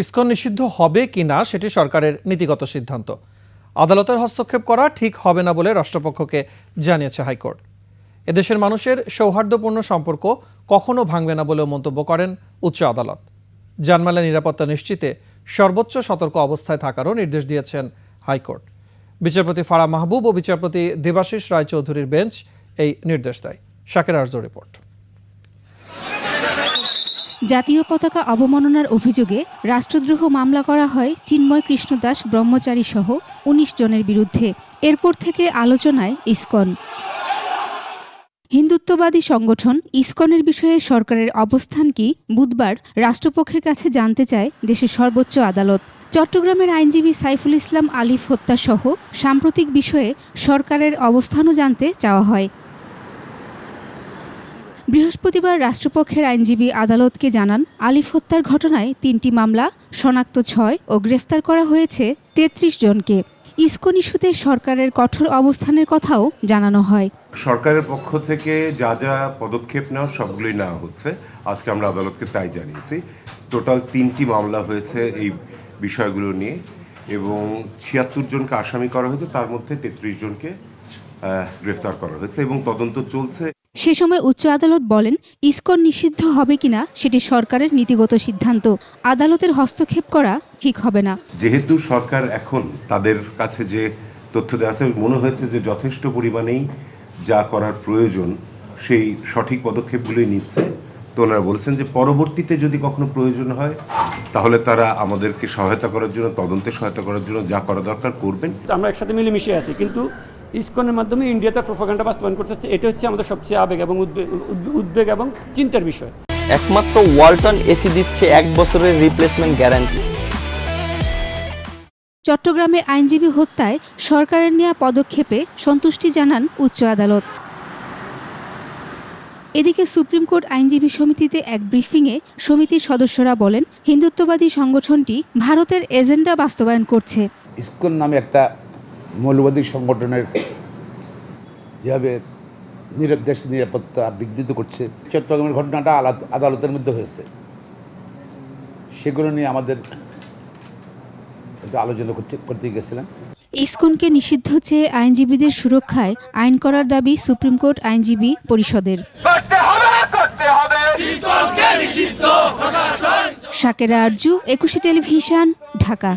ISKCON নিষিদ্ধ হবে কি না সেটি সরকারের নীতিগত সিদ্ধান্ত। আদালতের হস্তক্ষেপ করা ঠিক হবে না বলে রাষ্ট্রপক্ষকে জানিয়েছে হাইকোর্ট। এদেশের মানুষের সৌহার্দ্যপূর্ণ সম্পর্ক কখনো ভাঙবে না বলেও মন্তব্য করেন উচ্চ আদালত। জানমালের নিরাপত্তা নিশ্চিতে সর্বোচ্চ সতর্ক অবস্থায় থাকারও নির্দেশ দিয়েছেন হাইকোর্ট। বিচারপতি ফারা মাহবুব ও বিচারপতি দেবাশিস রায়চৌধুরীর বেঞ্চ এই নির্দেশ দেয়। শাকের আর্য রিপোর্ট। জাতীয় পতাকা অবমাননার অভিযোগে রাষ্ট্রদ্রোহ মামলা করা হয় চিন্ময় কৃষ্ণদাস ব্রহ্মচারী সহ উনিশ জনের বিরুদ্ধে। এরপর থেকে আলোচনায় ইসকন। হিন্দুত্ববাদী সংগঠন ইসকনের বিষয়ে সরকারের অবস্থান কি বুধবার রাষ্ট্রপক্ষের কাছে জানতে চায় দেশের সর্বোচ্চ আদালত। চট্টগ্রামের আইনজীবী সাইফুল ইসলাম আলিফ হত্যাসহ সাম্প্রতিক বিষয়ে সরকারের অবস্থানও জানতে চাওয়া হয়। বৃহস্পতিবার রাষ্ট্রপক্ষের আইনজীবী আদালতকে জানান, আলিফ হত্যার ঘটনায় তিনটি মামলা, শনাক্ত ছয় ও গ্রেফতার করা হয়েছে তেত্রিশ জনকে। ইসকন ইস্যুতে সরকারের কঠোর অবস্থানের কথাও জানানো হয়। সরকারের পক্ষ থেকে যা যা পদক্ষেপ নেওয়া সবগুলোই নেওয়া হচ্ছে, আজকে আমরা আদালতকে তাই জানিয়েছি। টোটাল তিনটি মামলা হয়েছে এই বিষয়গুলো নিয়ে এবং ছিয়াত্তর জনকে আসামি করা হয়েছে, তার মধ্যে তেত্রিশ জনকে গ্রেফতার করা হয়েছে এবং তদন্ত চলছে। সে সময় উচ্চ আদালত বলেন ইসকন নিষিদ্ধ হবে কিনা সেটি সরকারের নীতিগত সিদ্ধান্ত। আদালতের হস্তক্ষেপ করা ঠিক হবে না। যেহেতু সরকার এখন তাদের কাছে যে তথ্য দেওয়া আছে মনে হয়েছে যে যথেষ্ট পরিমাণেই যা করার প্রয়োজন সেই সঠিক পদক্ষেপগুলোই নিচ্ছে তো ওনারা বলেছেন যে পরবর্তীতে যদি কখনো প্রয়োজন হয় তাহলে তারা আমাদেরকে সহায়তা করার জন্য তদন্তে সহায়তা করার জন্য যা করা দরকার করবেন। আমরা একসাথে মিলেমিশে আছি কিন্তু ইসকনের মাধ্যমে ইন্ডিয়াতে প্রোপাগান্ডা বাস্তবায়ন করতে হচ্ছে এটা হচ্ছে আমাদের সবচেয়ে আবেগ এবং উদ্বে- উদ্বে- উদ্বেগ এবং চিন্তার বিষয়। একমাত্র ওয়ালটন এসি দিচ্ছে এক বছরের রিপ্লেসমেন্ট গ্যারান্টি চট্টগ্রামে আইনজীবী হত্যায় সরকারের নেওয়া পদক্ষেপে সন্তুষ্টি জানান উচ্চ আদালত। এদিকে সুপ্রিম কোর্ট আইনজীবী সমিতিতে এক ব্রিফিংয়ে সমিতির সদস্যরা বলেন হিন্দুত্ববাদী সংগঠনটি ভারতের এজেন্ডা বাস্তবায়ন করছে। ইসকন নামে একটা মৌলবাদী সংগঠনের যেভাবে নিরাপ দেশ নিরাপত্তা বিঘ্নিত করছে চট্টগ্রামের ঘটনাটা আলা- আদালতের মধ্যে হয়েছে। সেগুলো নিয়ে আমাদের আলোচনা করতে করতে গেছিলাম। ইসকনকে নিষিদ্ধ চেয়ে আইনজীবীদের সুরক্ষায় আইন করার দাবি সুপ্রিম কোর্ট আইনজীবী পরিষদের। শাকেরা আরজু একুশে টেলিভিশন ঢাকা।